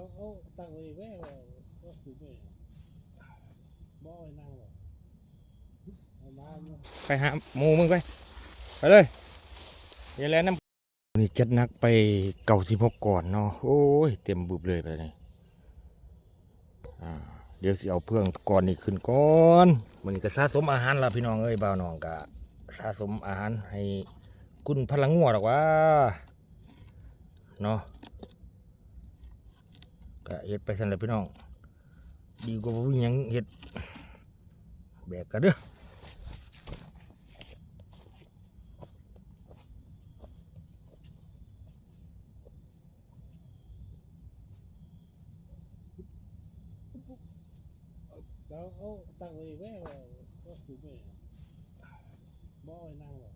เอาเอาตั้งไว้แว่ว่าว่าคือแม่บ่ไว้นั่งหรอกเอามาเนี่ยไปหาหมูมึงไป ไปเลยเดี๋ยวแล้วน้ำนี่จัดหนักไปเก่าสิบหกก่อนเนาะโอ้ย เต็มบุบเลยไปเลยอ่าเดี๋ยวสิเอาเพื่องก่อนนี่ขึ้นก่อนมันนี่ก็สะสมอาหารละพี่น้องเอ้ยบ่าวน้องก็สะสมอาหารให้คุณพลังงัวหรอกว่าเนาะ ก็เฮ็ดไปสั่นแหละพี่น้อง ดีกว่าบ่มีหยังเฮ็ดแบกกันเด้อเอาเอาตั้งไว้แว่ว่าว่าคือแม่บ่ไว้นั่งหรอก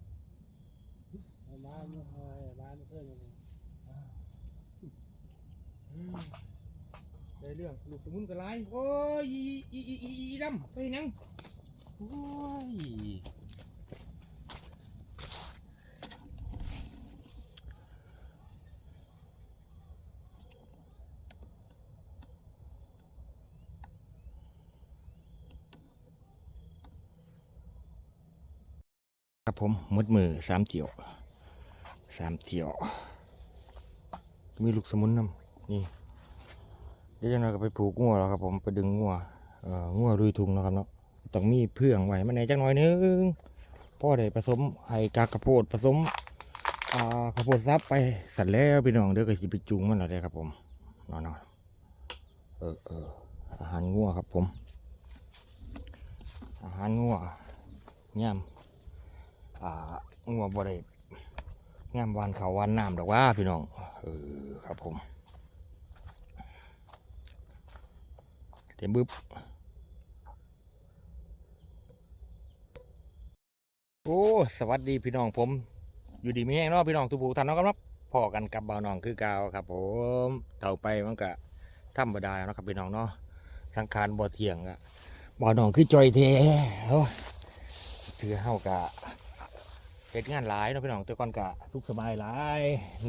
เอามาเนี่ยเอาไว้มาเนี่ยเพื่อนมัน ได้เรื่องลูกสมุนก็ไล่โอ้ยอีอีอีอีอีดำไปนังโอ้ยครับผมมดมือสามเที่ยวสามเที่ยว มีลูกสมุนนำนี่ ดี๋ยวจะนอยก็ไปผูกงัวแล้วครับ ผมไปดึงงัวเอ่องัวรุยทุงนะครับเนาะต้องมีเพื่องไว้มันในจักหน่อยนึงพ่อได้ผสมไห้กากกระโพดผสมอ่าข้าวโพดซับไปสัตว์แล้วพี่น้องเดี๋ยวก็สิไปจูงมันแล้วเด้ครับ ผมนาะเนาะเออเอออาหารงัวครับผม อาหารงัวย่ำอ่างัวบ่ได้ย่ำวานเขาววานน้ำดอกว่าพี่น้องเออครับผม เต็มบึบโอ้สวัสดีพี่น้องผม อยู่ดีไม่แห้งเนาะพี่น้องทุกผู้ท่านเนาะครับพอกันกับบ่าวน้องคือเกาวครับ ผมเท่าไปมันก็ธรรมดาเนาะครับพี่น้องเนาะสังขารบ่เทียงอะบ่าวน้องคือจอยเทโอ้ยถือเฮากะเหตุงานหลายเนาะพี่น้องแต่ก่อนกะทุกสบายหลาย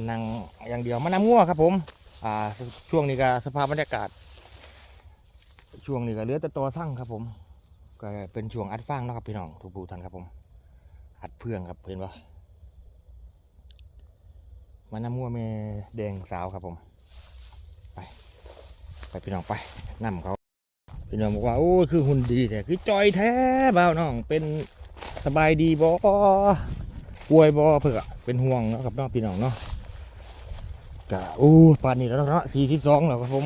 นั่งอย่างเดียวมานำงัวครับผมอ่าช่วงนี้ก็สภาพบรรยากาศ ช่วงนี้ก็เหลือแต่ตัวทั้งครับผม ก็เป็นช่วงอัดฟางนะครับพี่น้องทุกผู้ท่านครับผม อัดเพื่องครับเห็นปะมาน้ำงัวแม่แดงสาวครับผม ไป ไปพี่น้องไปนำเขาพี่น้องบอกว่าโอ้คือหุ่นดีแต่คือจอยแท้บ่าวน้องเป็นสบายดีบ่ป่วยบ่เพื่อเป็นห่วงเนาะครับน้องพี่น้องเนาะกะอู้ป่านนี้แล้วเนาะสี่สิบสองแล้วครับผม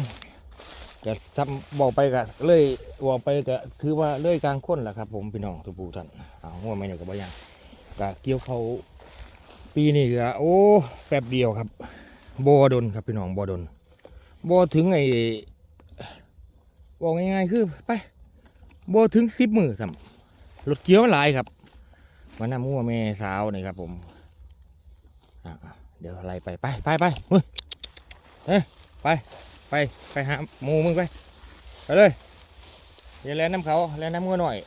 ก็ซ้ำบอกไปก็เลยบอกไปก็ถือว่าเลยกลางค้นแหละครับ ผมพี่น้องทุกผู้ท่านเอาหัวไม่เนี่ยก็บ่ยังก็เกี่ยวเขาปีนี้ก็โอ้แป๊บเดียวครับบ่ดนครับพี่น้องบ่ดนบ่ถึงไอ้บอกง่ายๆคือไปบ่ถึงสิบมือซ้ำรถเกี่ยวหลายครับมาหนำหัวแม่สาวนี่ครับผมอะๆเดี๋ยวอะไล่ไปไปไปไปเฮ้ยไป ไปไปหาหมูมึงไปไปเลยอย่าแล่นน้ำเขาแล่นน้ำงัวหน่อย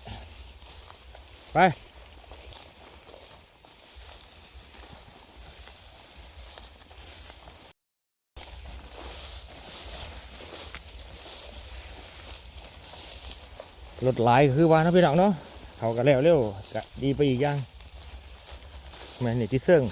ไปรถหลายคือว่านะพี่น้องเนาะเขาก็แล้วเร็วก็ดีไปอีกอย่างแม่นนี่ที่เซิง